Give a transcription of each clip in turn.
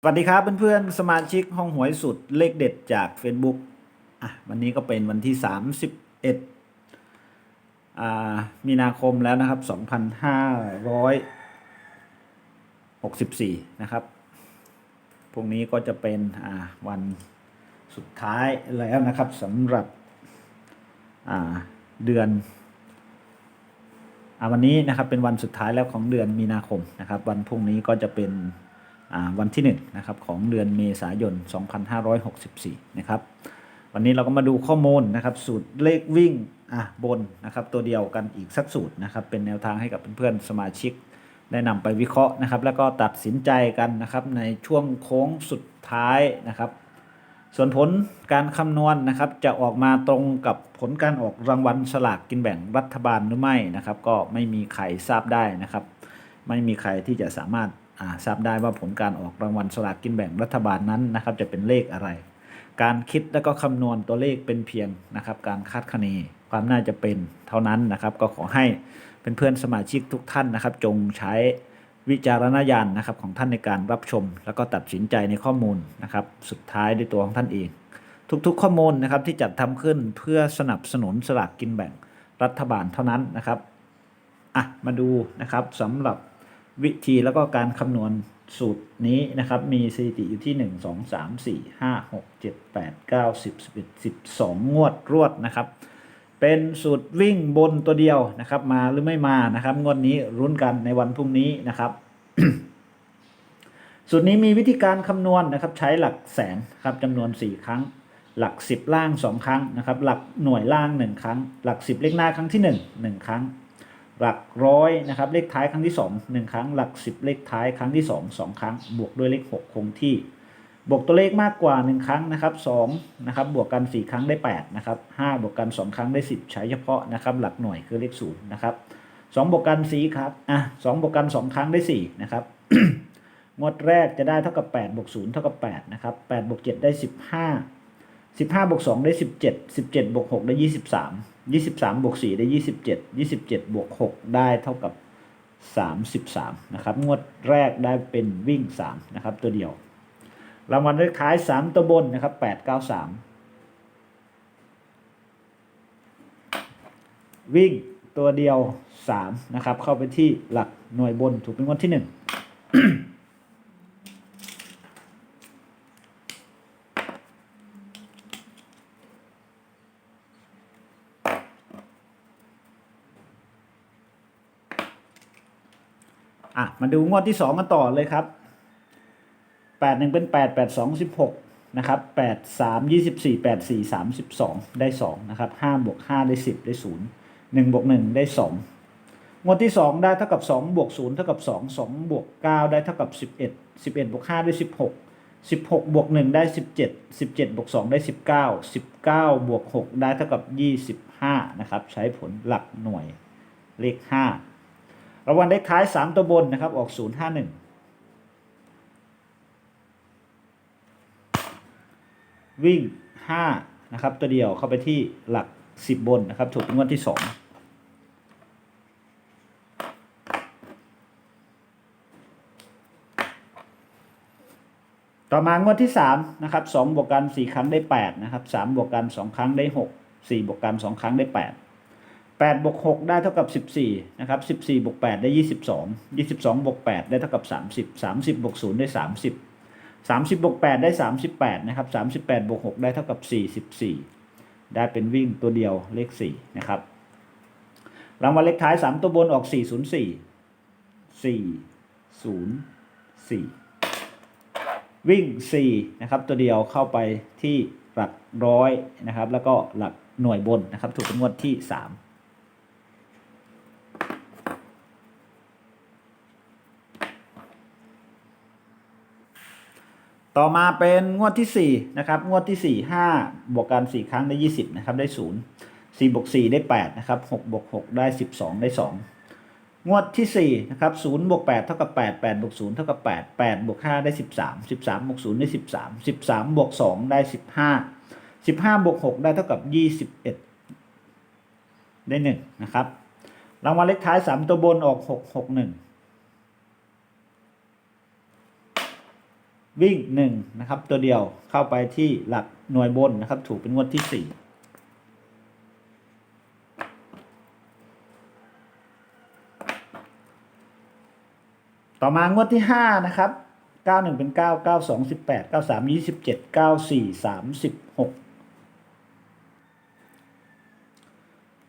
สวัสดีครับเพื่อนๆสมาชิกห้องหวยสุดเลขเด็ดจาก Facebook อะวันนี้ก็เป็นวันที่ 31อ่ามีนาคมแล้วนะครับ 2564 นะครับพรุ่งนี้ก็จะเป็นอ่าวันสุดท้ายแล้วนะครับสำหรับอ่าเดือนอ่าวันนี้นะครับเป็นวันสุดท้ายแล้วของเดือนมีนาคมนะครับ วันพรุ่งนี้ก็จะเป็น วันที่1นงนะครับของเดือนเมษายน 2564 นะครับ วันนี้เราก็มาดูข้อมูลนะครับ สูตรเลขวิ่งอะบนนะครับ ตัวเดียวกันอีกสักสูตรนะครับ เป็นแนวทางให้กับเพื่อนๆสมาชิก ได้นำไปวิเคราะห์นะครับ แล้วก็ตัดสินใจกันนะครับในช่วงโค้งสุดท้ายนะครับส่วนผลการคำนวณนะครับ จะออกมาตรงกับผลการออกรางวัลสลากกินแบ่งรัฐบาลหรือไม่นะครับ ก็ไม่มีใครทราบได้นะครับ ไม่มีใครที่จะสามารถ ทราบได้ว่าผลการออกรางวัลสลากกินแบ่งรัฐบาลนั้นนะครับจะเป็นเลขอะไร การคิดและก็คำนวณตัวเลขเป็นเพียงนะครับการคาดคะเนความน่าจะเป็นเท่านั้นนะครับ ก็ขอให้เป็นเพื่อนๆสมาชิกทุกท่านนะครับ จงใช้วิจารณญาณนะครับของท่านในการรับชม แล้วก็ตัดสินใจในข้อมูลนะครับ สุดท้ายด้วยตัวของท่านเอง ทุกๆข้อมูลนะครับที่จัดทำขึ้นเพื่อสนับสนุนสลากกินแบ่งรัฐบาลเท่านั้นนะครับอะมาดูนะครับสำหรับ วิธีแล้วก็การคำนวณสูตรนี้นะครับ มีสถิติอยู่ที่ 1 2 3 4 5 6 7 8 9 10 11 12 งวดรวดนะครับ เป็นสูตรวิ่งบนตัวเดียวนะครับ มาหรือไม่มานะครับ งวดนี้รุ้นกันในวันพรุ่งนี้นะครับ สูตรนี้มีวิธีการคำนวณนะครับ ใช้หลักแสนครับจำนวน 4 ครั้ง หลัก 10 ล่าง 2 ครั้งนะครับ หลักหน่วยล่าง 1 ครั้ง หลัก 10 เลขหน้าครั้งที่ 1 1 ครั้ง หลักร้อยนะครับเลขท้ายครั้งที่ 2 1 ครั้ง หลัก 10 เลขท้ายครั้งที่ 2 2 ครั้ง บวกด้วยเลข 6 คงที่ บวกตัวเลขมากกว่า 1 ครั้งนะครับ2นะครับบวกกัน 4 ครั้งได้8นะครับ5บวกกัน 2 ครั้งได้ 10 ใช้เฉพาะนะครับหลักหน่วยคือเลข0นะครับ2บวกกัน4ครับอะ2บวกกัน 2 ครั้งได้4นะครับงวดแรกจะได้เท่ากับ8บวก0เท่ากับ8นะครับ8บวก7ได้ 15 สิบห้าบวกสองได้สิบเจ็ดสิบเจ็ดบวกหกได้ยี่สิบสามยี่สิบสามบวกสี่ได้ยี่สิบเจ็ดยี่สิบเจ็ดบวกหกได้เท่ากับสามสิบสามนะครับ งวดแรกได้เป็นวิ่งสามนะครับ ตัวเดียว รางวัลเลขท้ายสามตัวบนนะครับแปดเก้าสามวิ่งตัวเดียวสามนะครับ เข้าไปที่หลักหน่วยบนถูกเป็นงวดที่หนึ่ง มาดูงวดที่สองกันต่อเลยครับแปดหนึ่งเป็นแปดแปดสองสิบหกนะครับแปดสามยี่สิบสี่แปดสี่สามสิบสองได้สองนะครับห้าบวกห้าได้สิบได้ศูนย์หนึ่งบวกหนึ่งได้สองงวดที่สองได้เท่ากับสองบวกศูนย์เท่ากับสองสองบวกเก้าได้เท่ากับสิบเอ็ดสิบเอ็ดบวกห้าได้สิบหกสิบหกบวกหนึ่งได้สิบเจ็ดสิบเจ็ดบวกสองได้สิบเก้าสิบเก้าบวกหกได้เท่ากับยี่สิบห้านะครับ ใช้ผลหลักหน่วยเลขห้า รางวัลเลขท้าย 3 ตัวบนนะครับ ออก 051 วิ่ง 5 นะครับ ตัวเดียวเข้าไปที่หลัก 10 บนนะครับ ถูกงวดที่ 2ต่อมางวดที่3นะครับ2บวกกัน 4 ครั้งได้8นะครับ3บวกกัน 2 ครั้งได้ 6 4บวกกัน 2 ครั้งได้ 8 8บวก6ได้เท่ากับ 14นะครับ14บวก8ได้ 22 22บวก8ได้เท่ากับ 30 30บวก0ได้ 30 30บวก8ได้ 38นะครับ38บวก6ได้เท่ากับ 44 ได้เป็นวิ่งตัวเดียวเลข4นะครับรางวัลเลขท้าย 3 ตัวบนออก 404 404 วิ่ง 4 นะครับ ตัวเดียวเข้าไปที่หลักร้อยนะครับ แล้วก็หลักหน่วยบนนะครับ ถูกเป็นงวดที่ 3 ต่อมาเป็นงวดที่4นะครับงวดที่4 5บวกกัน4ครั้งได้ 20นะครับได้ 0 4บวก4ได้8นะครับ6บวก6ได้ 12 ได้ 2 งวดที่4นะครับ0บวก8เท่ากับ8 8บวก0เท่ากับ8 8บวก5ได้ 13 13บวก0ได้ 13 13บวก2ได้ 15 15บวก6ได้เท่ากับ 21 ได้1นะครับรางวัลเลขท้าย 3 ตัวบนออก 6 6 1 วิ่งหนึ่งนะครับตัวเดียวเข้าไปที่หลักหน่วยบนนะครับ ถูกเป็นงวดที่สี่ต่อมางวดที่ห้านะครับเก้าหนึ่งเป็นเก้าเก้าสองสิบแปดเก้าสามยี่สิบเจ็ดเก้าสี่สามสิบหก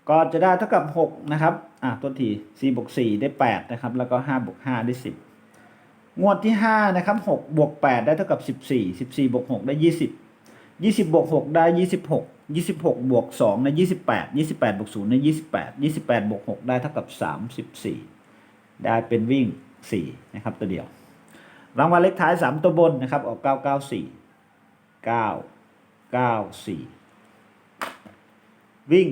ก็จะได้เท่ากับหกนะครับ อะตัวทีสี่บวกสี่ได้แปดนะครับ แล้วก็ห้าบวกห้าได้สิบ งวดที่5นะครับ6บวก8ได้เท่ากับ 14 14บวก6ได้ 20 20บวก6ได้ 26 26บวก2ได้28 28บวก0ได้28 28บวก6ได้เท่ากับ 34 ได้เป็นวิ่ง 4 นะครับตัวเดียว รางวัลเลขท้าย 3 ตัวบนนะครับ ออก 994 994 วิ่ง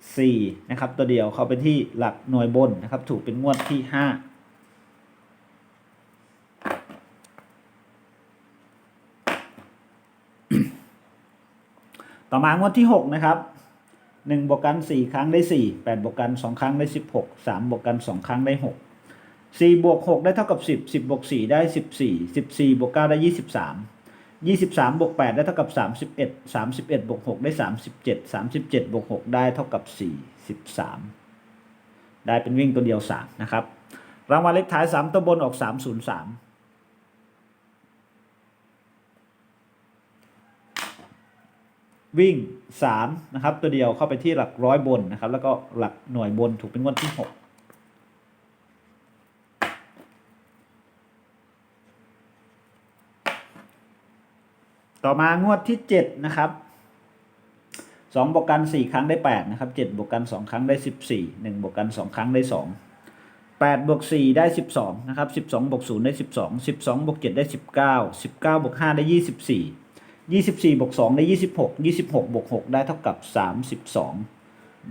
4 นะครับตัวเดียวเขาไปที่หลักหน่วยบนนะครับ ถูกเป็นงวดที่ 5 ต่อมางวดที่ 6 นะครับ1บวกกัน 4 ครั้งได้ 4 8บวกกัน 2 ครั้งได้ 16 3บวกกัน 2 ครั้งได้ 6 4บวก6ได้เท่ากับ 10 10บวก4ได้ 14 14บวก9ได้ 23 23บวก8ได้เท่ากับ 31 31บวก6ได้ 37 37บวก6ได้เท่ากับ 43 ได้เป็นวิ่งตัวเดียว 3 นะครับ รางวัลเลขท้าย 3ตัวบนออก 303 วิ่งสามนะครับตัวเดียวเข้าไปที่หลักร้อยบนนะครับ แล้วก็หลักหน่วยบนถูกเป็นงวดที่หกต่อมางวดที่เจ็ดนะครับสองบวกกันสี่ครั้งได้แปดนะครับเจ็ดบวกกันสองครั้งได้สิบสี่หนึ่งบวกกันสองครั้งได้สองแปดบวกสี่ได้สิบสองนะครับสิบสองบวกศูนย์ได้สิบสองสิบสองบวกเจ็ดได้สิบเก้าสิบเก้าบวกห้าได้ยี่ สิบสี่ยี่สิบสี่บวกสองได้ยี่สิบหกยี่สิบหกบวกหกได้เท่ากับสามสิบสอง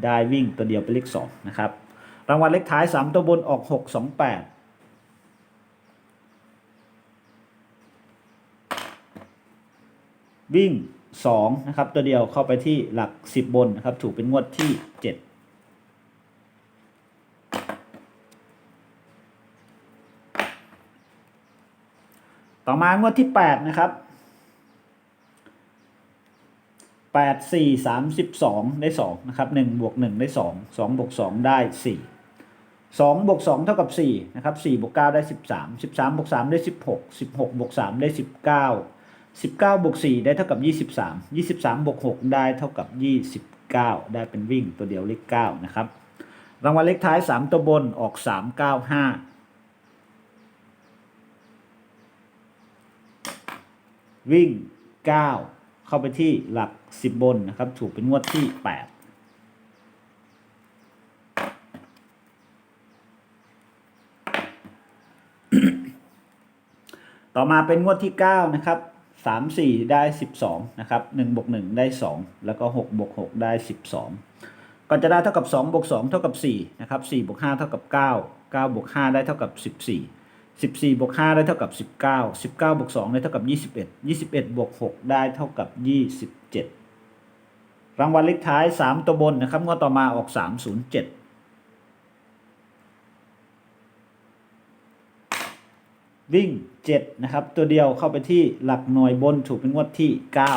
ได้วิ่งตัวเดียวเป็นเลขสองนะครับ รางวัลเลขท้ายสามตัวบนออกหกสองแปดวิ่งสองนะครับ ตัวเดียวเข้าไปที่หลักสิบบนนะครับ ถูกเป็นงวดที่เจ็ดต่อมางวดที่แปดนะครับ แปดสี่สามสิบสองได้สองนะครับหนึ่งบวกหนึ่งได้สองสองบวกสองได้สี่สองบวกสองเท่ากับสี่นะครับสี่บวกเก้าได้สิบสามสิบสามบวกสามได้สิบหกสิบหกบวกสามได้สิบเก้าสิบเก้าบวกสี่ได้เท่ากับยี่สิบสามยี่สิบสามบวกหกได้เท่ากับยี่สิบเก้าได้เป็นวิ่งตัวเดียวเลขเก้านะครับรางวัลเลขท้ายสามตัวบนออกสามเก้าห้าวิ่งเก้า เข้าไปที่หลักสิบบนนะครับ ถูกเป็นงวดที่แปดต่อมาเป็นงวดที่เก้านะครับสามสี่ได้สิบสองนะครับหนึ่งบวกหนึ่งได้สองแล้วก็หกบวกหกได้สิบสองก็จะได้เท่ากับสองบวกสองเท่ากับสี่นะครับสี่บวกห้าเท่ากับเก้าเก้าบวกห้าได้เท่ากับสิ บสี่สิบสี่บวกห้าได้เท่ากับสิบเก้าสิบเก้าบวกสองได้เท่ากับยี่สิบเอ็ดยี่สิบเอ็ดบวกหกได้เท่ากับยี่สิบเจ็ดรางวัลเลขท้ายสามตัวบนนะครับงวดต่อมาออกสามศูนย์เจ็ดวิ่งเจ็ดนะครับ ตัวเดียวเข้าไปที่หลักหน่วยบนถูกเป็นงวดที่เก้า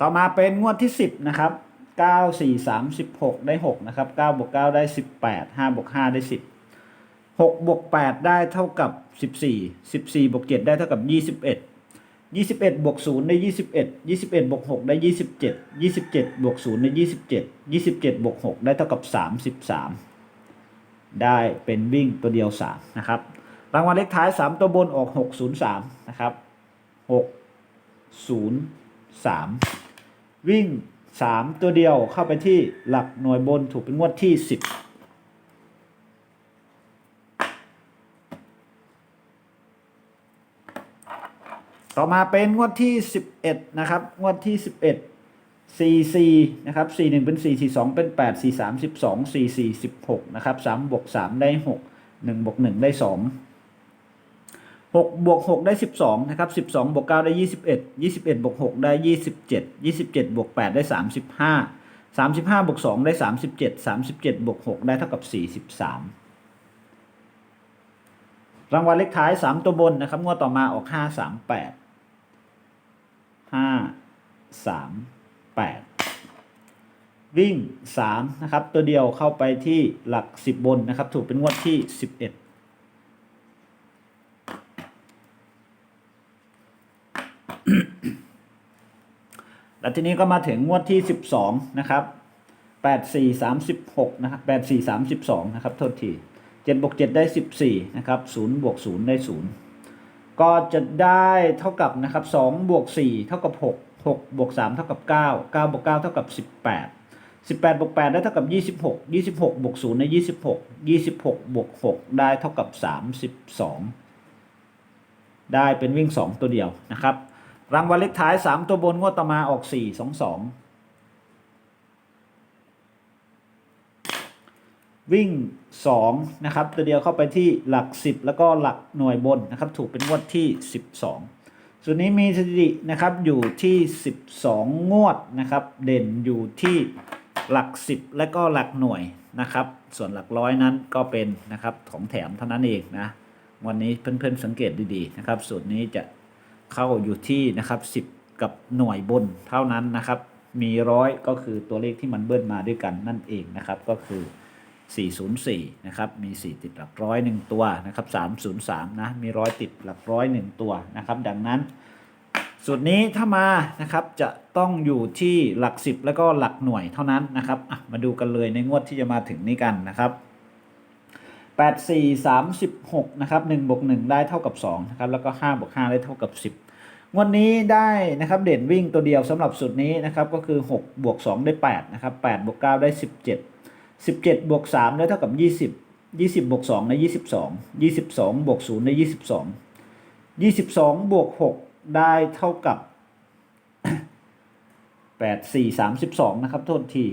ต่อมาเป็นงวดที่ 10 นะครับ 9 4 3 16 ได้ 6 นะครับ 9 บวก 9 ได้ 18 5 บวก 5 ได้ 10 6 บวก 8 ได้เท่ากับ 14 14 บวก 7 ได้เท่ากับ 21 21 บวก 0 ได้ 21 21 บวก 6 ได้ 27 27 บวก 0 ได้ 27 27 บวก 6 ได้เท่ากับ 33 ได้เป็นวิ่งตัวเดียว 3 นะครับ รางวัลเลขท้าย 3 ตัวบนออก 603 นะครับ 603 วิ่ง 3 ตัวเดียวเข้าไปที่หลักหน่วยบนถูกเป็นงวดที่ 10ต่อมาเป็นงวดที่ 11 นะครับ งวดที่ 11 4 4 นะครับ 4 1 เป็น 4 4 2 เป็น 8 4 3 12 4 4 16 นะครับ 3 บวก 3 ได้ 6 1 บวก 1 ได้ 2 6บวก6ได้ 12นะครับ12บวก9ได้ 21 21บวก6ได้ 27 27บวก8ได้ 35 35บวก2ได้ 37 37บวก6ได้เท่ากับ 43 รางวัลเลขท้าย 3 ตัวบนนะครับงวดต่อมาออก 5 3 8 5 3 8 วิ่ง3นะครับตัวเดียวเข้าไปที่หลัก 10 บนนะครับถูกเป็นงวดที่ 11 แล้ว ทีนี้ก็มาถึงงวดที่ 12 นะครับ 84 36 นะครับ84 32 นะครับ โทษที7บวก7ได้ 14 นะครับ0บวก0ได้ 0 ก็จะได้เท่ากับนะครับ2บวก4เท่ากับ 6 6บวก3เท่ากับ 9 9บวก9เท่ากับ 18 18บวก8ได้เท่ากับ 26 26บวก0ได้26 26บวก6ได้เท่ากับ 32 ได้เป็นวิ่ง 2 ตัวเดียวนะครับ รางวัลเลขท้าย3ตัวบนงวดต่อมาออก4 2 2วิ่ง2นะครับตัวเดียวเข้าไปที่หลัก 10 แล้วก็หลักหน่วยบนนะครับถูกเป็นงวดที่ 12 ส่วนนี้มีสถิตินะครับอยู่ที่ 12 งวดนะครับเด่นอยู่ที่หลัก 10 และก็หลักหน่วยนะครับส่วนหลักร้อยนั้นก็เป็นนะครับของแถมเท่านั้นเองนะวันนี้เพื่อนๆสังเกตดีๆนะครับสูตรนี้จะ เข้าอยู่ที่นะครับ 10 กับหน่วยบนเท่านั้นนะครับ มีร้อยก็คือตัวเลขที่มันเบิ้ลมาด้วยกันนั่นเองนะครับ ก็คือ 404 นะครับ มี 4 ติดหลักร้อยหนึ่งตัวนะครับ 303 นะ มีร้อยติดหลักร้อยหนึ่งตัวนะครับ ดังนั้นสูตรนี้ถ้ามานะครับจะต้องอยู่ที่หลัก 10 แล้วก็หลักหน่วยเท่านั้นนะครับมาดูกันเลยในงวดที่จะมาถึงนี้กันนะครับ 8 4 36นะครับ1บวก1ได้เท่ากับ2นะครับแล้วก็5บวก5ได้เท่ากับ 10งวดนี้ได้นะครับเด่นวิ่งตัวเดียวสำหรับสูตรนี้นะครับก็คือ6บวก2ได้8นะครับ8บวก9ได้ 17 17บวก3ได้เท่ากับ 20 20บวก2ได้22 22บวก0ได้22 22บวก6ได้เท่ากับ 8 4 32นะครับโทษที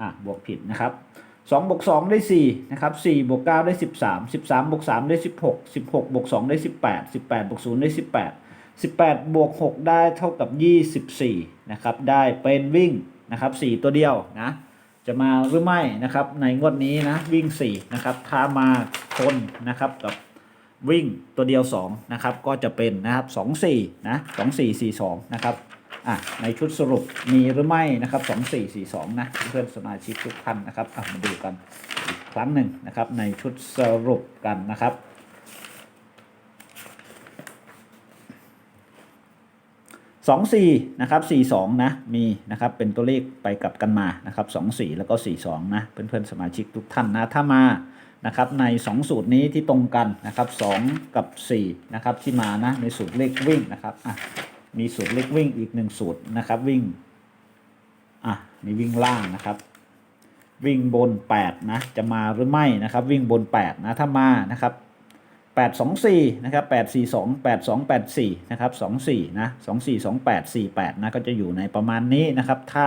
อะบวกผิดนะครับ 2บวก2ได้4นะครับ4บวก9ได้ 13 13บวก3ได้ 16 16บวก2ได้ 18 18บวก0ได้ 18 18บวก6ได้เท่ากับ 24นะครับได้เป็นวิ่งนะครับ4ตัวเดียวนะจะมาหรือไม่นะครับในงวดนี้นะวิ่ง4นะครับถ้ามาคนนะครับกับวิ่งตัวเดียว2นะครับก็จะเป็นนะครับ 2 4นะ2 4 4 2นะครับ อะในชุดสรุปมีหรือไม่นะครับ2 4 4 2นะเพื่อนสมาชิกทุกท่านนะครับอะมาดูกันอีกครั้งหนึ่งนะครับในชุดสรุปกันนะครับสองสี่นะครับสี่สองนะมีนะครับเป็นตัวเลขไปกลับกันมานะครับสองสี่แล้วก็สี่สองนะเพื่อนๆสมาชิกทุกท่านนะถ้ามานะครับในสองสูตรนี้ที่ตรงกันนะครับสองกับสี่นะครับที่มานะในสูตรเลขวิ่งนะครับอะ มีสูตรเลขวิ่งอีกหนึ่งสูตรนะครับ วิ่งอะนี่วิ่งล่างนะครับ วิ่งบนแปดนะ จะมาหรือไม่นะครับ วิ่งบนแปดนะ ถ้ามานะครับ 8 2 4 นะครับ 8 4 2 8 2 8 4 นะครับ 2 4 นะ 2 4 2 8 4 8 นะ ก็จะอยู่ในประมาณนี้นะครับ ถ้า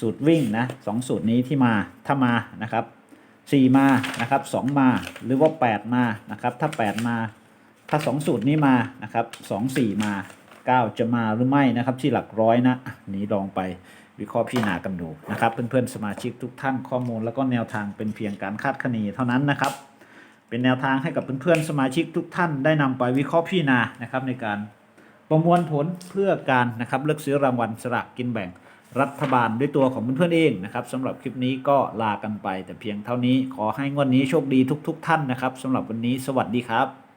สูตรวิ่งนะสองสูตรนี้ที่มา ถ้ามานะครับ 4 มา นะครับ 2 มา หรือว่า 8 มา นะครับ ถ้า 8 มา ถ้า 2 สูตรนี้มา นะครับ 2 4 มา 9 จะมาหรือไม่นะครับ ที่หลักร้อยนะนี้ลองไปวิเคราะห์พิจารณากันดูนะครับ เพื่อนๆสมาชิกทุกท่านข้อมูลแล้วก็แนวทางเป็นเพียงการคาดคะเนเท่านั้นนะครับ เป็นแนวทางให้กับเพื่อนๆสมาชิกทุกท่านได้นำไปวิเคราะห์พิจารณานะครับในการประมวลผลเพื่อการนะครับเลือกซื้อรางวัลสลากกินแบ่งรัฐบาลด้วยตัวของเพื่อนๆเองนะครับสำหรับคลิปนี้ก็ลากันไป แต่เพียงเท่านี้ขอให้งวดนี้โชคดีทุก ๆ ท่านนะครับสำหรับวันนี้สวัสดีครับ